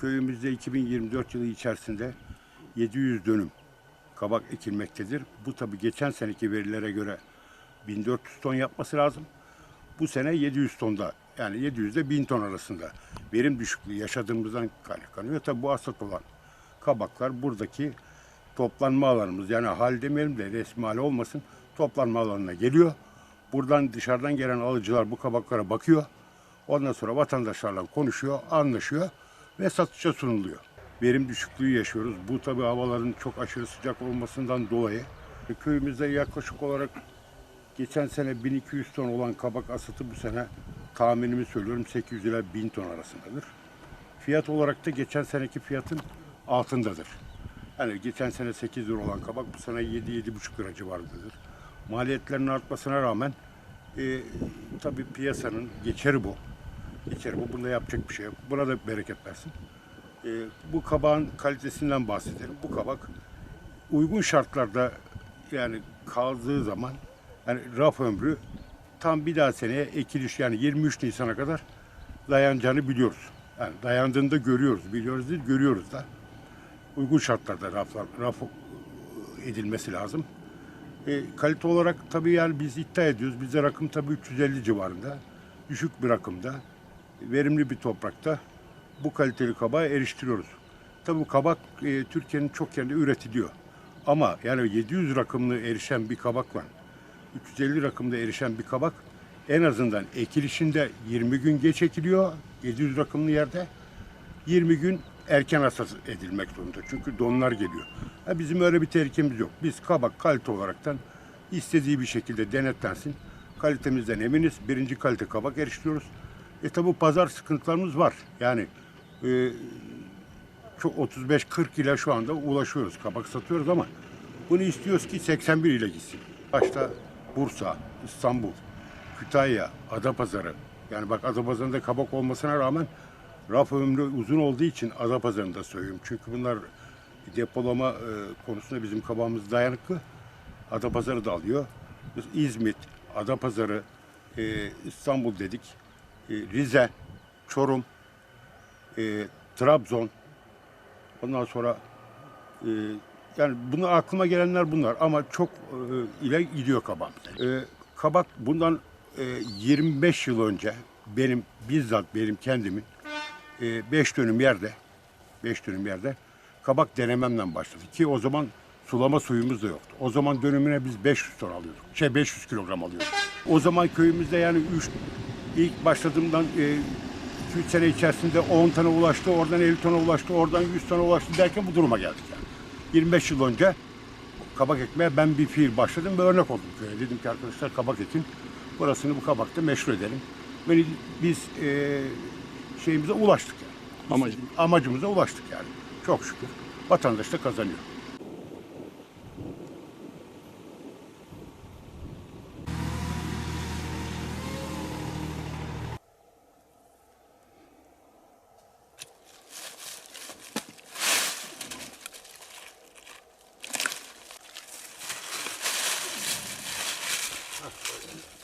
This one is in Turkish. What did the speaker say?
Köyümüzde 2024 yılı içerisinde 700 dönüm kabak ekilmektedir. Bu tabi geçen seneki verilere göre 1400 ton yapması lazım. Bu sene 700 tonda yani 700 ile 1000 ton arasında verim düşüklüğü yaşadığımızdan kaynaklanıyor. Tabi bu hasat olan kabaklar buradaki toplanma alanımız yani hal demeyelim de resmi hali olmasın toplanma alanına geliyor. Buradan dışarıdan gelen alıcılar bu kabaklara bakıyor. Ondan sonra vatandaşlarla konuşuyor, anlaşıyor ve satışa sunuluyor. Verim düşüklüğü yaşıyoruz. Bu tabi havaların çok aşırı sıcak olmasından dolayı. Köyümüzde yaklaşık olarak geçen sene 1200 ton olan kabak asıtı bu sene tahminimi söylüyorum 800 ila 1000 ton arasındadır. Fiyat olarak da geçen seneki fiyatın altındadır. Yani geçen sene 8 lira olan kabak bu sene 7-7,5 lira civarındadır. Maliyetlerin artmasına rağmen e, tabii piyasanın geçeri bu. Geçeri bu. Bunda yapacak bir şey yok. Buna da bereket versin. E, bu kabağın kalitesinden bahsedelim. Bu kabak uygun şartlarda yani kaldığı zaman yani raf ömrü tam bir daha seneye ekiliş yani 23 Nisan'a kadar dayanacağını biliyoruz. Yani dayandığını da görüyoruz. Biliyoruz değil, görüyoruz da. Uygun şartlarda raflar, raf edilmesi lazım. E, kalite olarak tabii yani biz iddia ediyoruz. Bizde rakım tabii 350 civarında. Düşük bir rakımda. Verimli bir toprakta bu kaliteli kabağı eriştiriyoruz. Tabii kabak e, Türkiye'nin çok yerinde üretiliyor. Ama yani 700 rakımlı erişen bir kabakla 350 rakımda erişen bir kabak en azından ekilişinde 20 gün geç ekiliyor 700 rakımlı yerde. 20 gün erken hasat edilmek zorunda. Çünkü donlar geliyor. Ha, bizim öyle bir tehlikemiz yok. Biz kabak kalite olaraktan istediği bir şekilde denetlensin. Kalitemizden eminiz. Birinci kalite kabak eriştiriyoruz. E tabi pazar sıkıntılarımız var. Yani e, çok 35-40 ile şu anda ulaşıyoruz. Kabak satıyoruz ama bunu istiyoruz ki 81 ile gitsin. Başta Bursa, İstanbul, Kütahya, Adapazarı. Yani bak Adapazarı'nda kabak olmasına rağmen raf ömrü uzun olduğu için Adapazarı'nda söylüyorum. Çünkü bunlar depolama e, konusunda bizim kabağımız dayanıklı. Adapazarı da alıyor. İzmit, Adapazarı, e, İstanbul dedik. E, Rize, Çorum, e, Trabzon, ondan sonra e, yani bunu aklıma gelenler bunlar ama çok e, ile gidiyor kabak. E, kabak bundan e, 25 yıl önce benim bizzat benim kendimin 5 dönüm yerde 5 dönüm yerde kabak denememden başladı ki o zaman sulama suyumuz da yoktu. O zaman dönümüne biz 500 ton alıyorduk. Şey 500 kilogram alıyorduk. O zaman köyümüzde yani 3 ilk başladığımdan 2-3 sene içerisinde 10 tane ulaştı, oradan 50 tona ulaştı, oradan 100 tona ulaştı derken bu duruma geldik yani. 25 yıl önce kabak ekmeye ben bir fiil başladım ve örnek oldum köye. Dedim ki arkadaşlar kabak ekin, burasını bu kabakta meşhur edelim. Ve biz e, şeyimize ulaştık yani. Amacım. Amacımıza ulaştık yani. Çok şükür. Vatandaş da kazanıyor. Huh.